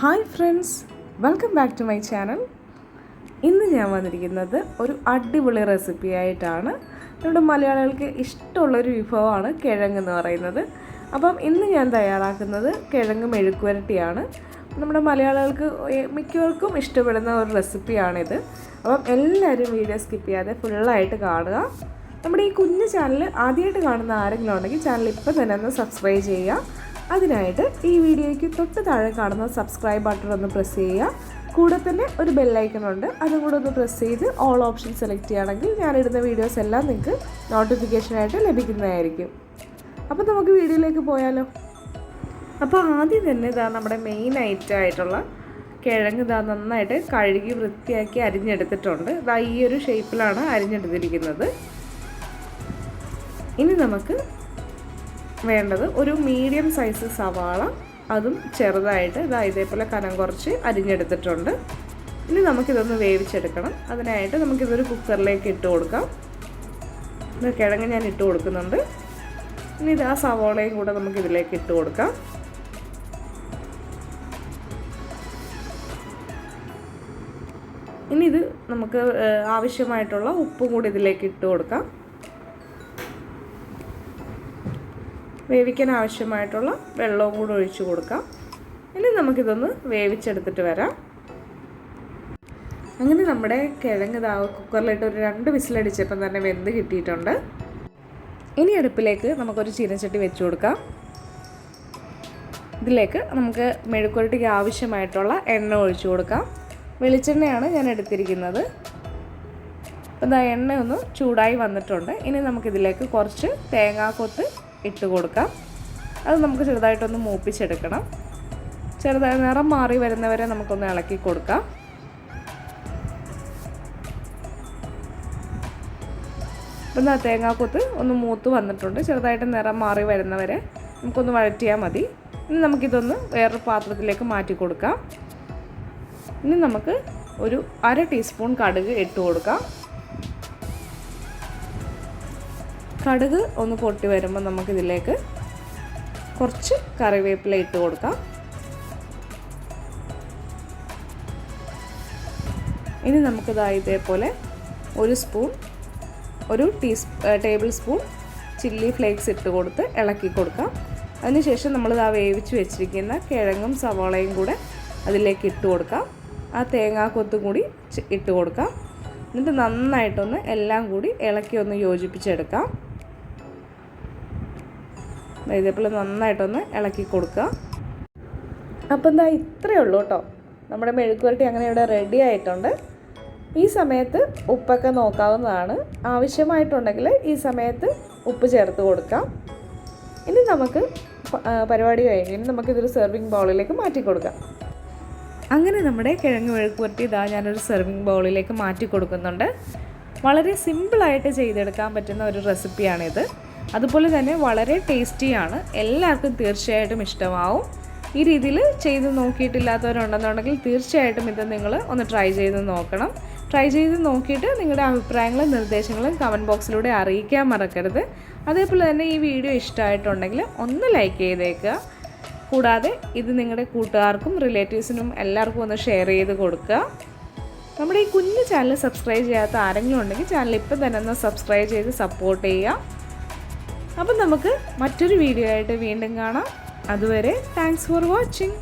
Hi friends welcome back to my channel. ഇന്ന് ഞാൻ വന്നിരിക്കുന്നത് ഒരു അടിപൊളി റെസിപ്പി ആയിട്ടാണ്. നമ്മുടെ മലയാളികൾക്ക് ഇഷ്ടമുള്ളൊരു വിഭവമാണ് കിഴങ്ങ് എന്ന് പറയുന്നത്. അപ്പം ഇന്ന് ഞാൻ തയ്യാറാക്കുന്നത് കിഴങ്ങ് മെഴുക്കുവരട്ടിയാണ്. നമ്മുടെ മലയാളികൾക്ക് മിക്കവർക്കും ഇഷ്ടപ്പെടുന്ന ഒരു റെസിപ്പിയാണിത്. അപ്പം എല്ലാവരും വീഡിയോ സ്കിപ്പ് ചെയ്യാതെ ഫുള്ളായിട്ട് കാണുക. നമ്മുടെ ഈ കുഞ്ഞു ചാനൽ ആദ്യമായിട്ട് കാണുന്ന ആരെങ്കിലും ഉണ്ടെങ്കിൽ ചാനൽ ഇപ്പം തന്നെ ഒന്ന് സബ്സ്ക്രൈബ് ചെയ്യുക. അതിനായിട്ട് ഈ വീഡിയോയ്ക്ക് തൊട്ട് താഴെ കാണുന്ന സബ്സ്ക്രൈബ് ബട്ടൺ ഒന്ന് പ്രസ് ചെയ്യുക. കൂടെ തന്നെ ഒരു ബെല്ലൈക്കൺ ഉണ്ട്. അതും കൂടെ ഒന്ന് പ്രസ് ചെയ്ത് ഓൾ ഓപ്ഷൻ സെലക്ട് ചെയ്യുകയാണെങ്കിൽ ഞാനിടുന്ന വീഡിയോസ് എല്ലാം നിങ്ങൾക്ക് നോട്ടിഫിക്കേഷനായിട്ട് ലഭിക്കുന്നതായിരിക്കും. അപ്പോൾ നമുക്ക് വീഡിയോയിലേക്ക് പോയാലോ? അപ്പോൾ ആദ്യം തന്നെ ഇതാ നമ്മുടെ മെയിൻ ഐറ്റം ആയിട്ടുള്ള കിഴങ്ങ് ഇതാ നന്നായിട്ട് കഴുകി വൃത്തിയാക്കി അരിഞ്ഞെടുത്തിട്ടുണ്ട്. ഇതാ ഈ ഒരു ഷേപ്പിലാണ് അരിഞ്ഞെടുത്തിരിക്കുന്നത്. ഇനി നമുക്ക് വേണ്ടത് ഒരു മീഡിയം സൈസ് സവാള അതും ചെറുതായിട്ട് ഇതാ ഇതേപോലെ കനം കുറച്ച് അരിഞ്ഞെടുത്തിട്ടുണ്ട്. ഇനി നമുക്കിതൊന്ന് വേവിച്ചെടുക്കണം. അതിനായിട്ട് നമുക്കിതൊരു കുക്കറിലേക്ക് ഇട്ട് കൊടുക്കാം. ഇത് കിഴങ്ങ് ഞാൻ ഇട്ട് കൊടുക്കുന്നുണ്ട്. ഇനി ഇത് ആ സവാളയും കൂടെ നമുക്കിതിലേക്ക് ഇട്ട് കൊടുക്കാം. ഇനി ഇത് നമുക്ക് ആവശ്യമായിട്ടുള്ള ഉപ്പും കൂടി ഇതിലേക്ക് ഇട്ട് കൊടുക്കാം. വേവിക്കാൻ ആവശ്യമായിട്ടുള്ള വെള്ളവും കൂടെ ഒഴിച്ചു കൊടുക്കാം. ഇനി നമുക്കിതൊന്ന് വേവിച്ചെടുത്തിട്ട് വരാം. അങ്ങനെ നമ്മുടെ കിഴങ്ങ് ഇതാ കുക്കറിലിട്ട് ഒരു രണ്ട് വിസിലടിച്ചപ്പം തന്നെ വെന്ത് കിട്ടിയിട്ടുണ്ട്. ഇനി അടുപ്പിലേക്ക് നമുക്കൊരു ചീനച്ചട്ടി വെച്ച് കൊടുക്കാം. ഇതിലേക്ക് നമുക്ക് മെഴുക്കുരട്ടിക്ക് ആവശ്യമായിട്ടുള്ള എണ്ണ ഒഴിച്ചു കൊടുക്കാം. വെളിച്ചെണ്ണയാണ് ഞാൻ എടുത്തിരിക്കുന്നത്. അപ്പോൾ ഇതാ എണ്ണ ഒന്ന് ചൂടായി വന്നിട്ടുണ്ട്. ഇനി നമുക്കിതിലേക്ക് കുറച്ച് തേങ്ങാക്കൊത്ത് ഇട്ട് കൊടുക്കാം. അത് നമുക്ക് ചെറുതായിട്ടൊന്ന് മൂപ്പിച്ചെടുക്കണം. ചെറുതായി നിറം മാറി വരുന്നവരെ നമുക്കൊന്ന് ഇളക്കി കൊടുക്കാം. ഇപ്പം തേങ്ങാക്കൂത്ത് ഒന്ന് മൂത്ത് വന്നിട്ടുണ്ട്. ചെറുതായിട്ട് നിറം മാറി വരുന്നവരെ നമുക്കൊന്ന് വഴറ്റിയാൽ മതി. ഇനി നമുക്കിതൊന്ന് വേറൊരു പാത്രത്തിലേക്ക് മാറ്റി കൊടുക്കാം. ഇനി നമുക്ക് ഒരു അര ടീസ്പൂൺ കടുക് ഇട്ട് കൊടുക്കാം. കടുക് ഒന്ന് പൊട്ടി വരുമ്പോൾ നമുക്കിതിലേക്ക് കുറച്ച് കറിവേപ്പില ഇട്ട് കൊടുക്കാം. ഇനി നമുക്കിതാ ഇതേപോലെ ഒരു സ്പൂൺ ഒരു ടീസ് ടേബിൾ സ്പൂൺ ചില്ലി ഫ്ലേക്സ് ഇട്ട് കൊടുത്ത് ഇളക്കി കൊടുക്കാം. അതിനുശേഷം നമ്മളിത് ആ വേവിച്ച് വെച്ചിരിക്കുന്ന കിഴങ്ങും സവാളയും കൂടെ അതിലേക്ക് ഇട്ട് കൊടുക്കാം. ആ തേങ്ങാക്കൊത്തും കൂടി ഇട്ട് കൊടുക്കാം. എന്നിട്ട് നന്നായിട്ടൊന്ന് എല്ലാം കൂടി ഇളക്കി ഒന്ന് യോജിപ്പിച്ചെടുക്കാം. ഇതേപോലെ നന്നായിട്ടൊന്ന് ഇളക്കി കൊടുക്കുക. അപ്പം എന്താ ഇത്രയേ ഉള്ളൂ കേട്ടോ. നമ്മുടെ മെഴുക്കുവരട്ടി അങ്ങനെ ഇവിടെ റെഡി ആയിട്ടുണ്ട്. ഈ സമയത്ത് ഉപ്പൊക്കെ നോക്കാവുന്നതാണ്. ആവശ്യമായിട്ടുണ്ടെങ്കിൽ ഈ സമയത്ത് ഉപ്പ് ചേർത്ത് കൊടുക്കാം. ഇനി നമുക്ക് പരിപാടി കഴിഞ്ഞ് ഇനി നമുക്കിതൊരു സെർവിങ് ബൗളിലേക്ക് മാറ്റി കൊടുക്കാം. അങ്ങനെ നമ്മുടെ കിഴങ്ങ് മെഴുക്കുവരട്ടി ഇതാ ഞാനൊരു സെർവിങ് ബൗളിലേക്ക് മാറ്റി കൊടുക്കുന്നുണ്ട്. വളരെ സിമ്പിളായിട്ട് ചെയ്തെടുക്കാൻ പറ്റുന്ന ഒരു റെസിപ്പിയാണിത് അതുപോലെ തന്നെ വളരെ ടേസ്റ്റിയാണ്. എല്ലാവർക്കും തീർച്ചയായിട്ടും ഇഷ്ടമാവും. ഈ രീതിയിൽ ചെയ്ത് നോക്കിയിട്ടില്ലാത്തവരുണ്ടെന്നുണ്ടെങ്കിൽ തീർച്ചയായിട്ടും ഇത് നിങ്ങൾ ഒന്ന് ട്രൈ ചെയ്ത് നോക്കണം. ട്രൈ ചെയ്ത് നോക്കിയിട്ട് നിങ്ങളുടെ അഭിപ്രായങ്ങളും നിർദ്ദേശങ്ങളും കമന്റ് ബോക്സിലൂടെ അറിയിക്കാൻ മറക്കരുത്. അതേപോലെ തന്നെ ഈ വീഡിയോ ഇഷ്ടമായിട്ടുണ്ടെങ്കിൽ ഒന്ന് ലൈക്ക് ചെയ്തേക്കുക. കൂടാതെ ഇത് നിങ്ങളുടെ കൂട്ടുകാർക്കും റിലേറ്റീവ്സിനും എല്ലാവർക്കും ഒന്ന് ഷെയർ ചെയ്ത് കൊടുക്കുക. നമ്മുടെ ഈ കുഞ്ഞു ചാനൽ സബ്സ്ക്രൈബ് ചെയ്യാത്ത ആരെങ്കിലും ഉണ്ടെങ്കിൽ ചാനൽ ഇപ്പം തന്നെ ഒന്ന് സബ്സ്ക്രൈബ് ചെയ്ത് സപ്പോർട്ട് ചെയ്യുക. അപ്പം നമുക്ക് മറ്റൊരു വീഡിയോ ആയിട്ട് വീണ്ടും കാണാം. അതുവരെ താങ്ക്സ് ഫോർ വാച്ചിങ്